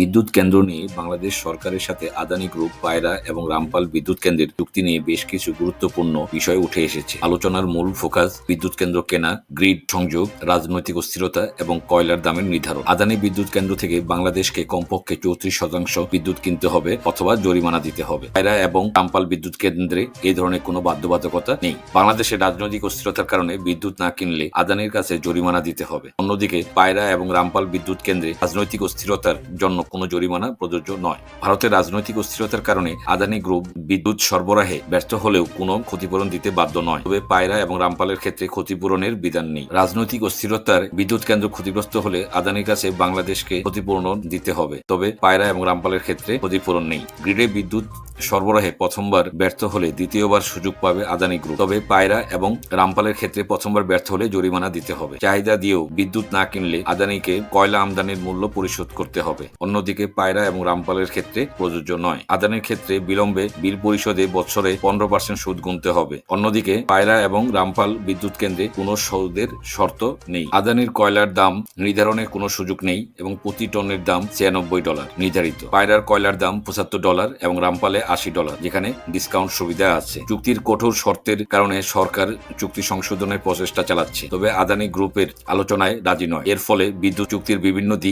বিদ্যুৎ কেন্দ্র নিয়ে বাংলাদেশ সরকারের সাথে আদানি গ্রুপ, পায়রা এবং রামপাল বিদ্যুৎ কেন্দ্রের চুক্তি নিয়ে বেশ কিছু গুরুত্বপূর্ণ বিষয় উঠে এসেছে। আলোচনার মূল ফোকাস বিদ্যুৎ কেন্দ্র কেনা, গ্রিড সংযোগ, রাজনৈতিক অস্থিরতা এবং কয়লার দামের নির্ধারণ। আদানি বিদ্যুৎ কেন্দ্র থেকে বাংলাদেশকে কমপক্ষে চৌত্রিশ শতাংশ বিদ্যুৎ কিনতে হবে অথবা জরিমানা দিতে হবে। পায়রা এবং রামপাল বিদ্যুৎ কেন্দ্রে এই ধরনের কোনো বাধ্যবাধকতা নেই। বাংলাদেশের রাজনৈতিক অস্থিরতার কারণে বিদ্যুৎ না কিনলে আদানির কাছে জরিমানা দিতে হবে। অন্যদিকে পায়রা এবং রামপাল বিদ্যুৎ কেন্দ্রে রাজনৈতিক অস্থিরতার জন্য কোনো জরিমানা প্রযোজ্য নয়। ভারতের রাজনৈতিক অস্থিরতার কারণে আদানি গ্রুপ বিদ্যুৎ সরবরাহে ব্যর্থ হলেও কোনো ক্ষতিপূরণ দিতে বাধ্য নয়। তবে পায়রা এবং রামপালের ক্ষেত্রে ক্ষতিপূরণের বিধান নেই। রাজনৈতিক অস্থিরতার বিদ্যুৎ কেন্দ্র ক্ষতিগ্রস্ত হলে আদানির কাছে বাংলাদেশকে ক্ষতিপূরণ দিতে হবে। তবে পায়রা এবং রামপালের ক্ষেত্রে ক্ষতিপূরণ নেই। গ্রিডে বিদ্যুৎ সরবরাহে প্রথমবার ব্যর্থ হলে দ্বিতীয়বার সুযোগ পাবে আদানি গ্রুপ। তবে পায়রা এবং রামপালের ক্ষেত্রে প্রথমবার ব্যর্থ হলে জরিমানা দিতে হবে। চাহিদা দিয়েও বিদ্যুৎ না কিনলে আদানিকে কয়লা আমদানির মূল্য পরিশোধ করতে হবে। অন্যদিকে পায়রা এবং রামপালের ক্ষেত্রে প্রযোজ্য নয়। আদানির ক্ষেত্রে বিলম্বে বিল পরিশোধে বছরে পনেরো পার্সেন্ট সুদ গুনতে হবে। অন্যদিকে পায়রা এবং রামপাল বিদ্যুৎ কেন্দ্রে কোনো সুদের শর্ত নেই। আদানির কয়লার দাম নির্ধারণের কোনো সুযোগ নেই এবং প্রতি টনের দাম ছিয়ানব্বই ডলার নির্ধারিত। পায়রার কয়লার দাম পঁচাত্তর ডলার এবং রামপালে আশি ডলার, যেখানে ডিসকাউন্ট সুবিধা আছে। চুক্তির কঠোর শর্তের কারণে সরকার চুক্তি সংশোধনের প্রচেষ্টা চালাচ্ছে। তবে আদানি গ্রুপের আলোচনায় রাজি নয়। এর ফলে বিদ্যুৎ চুক্তির বিভিন্ন দিক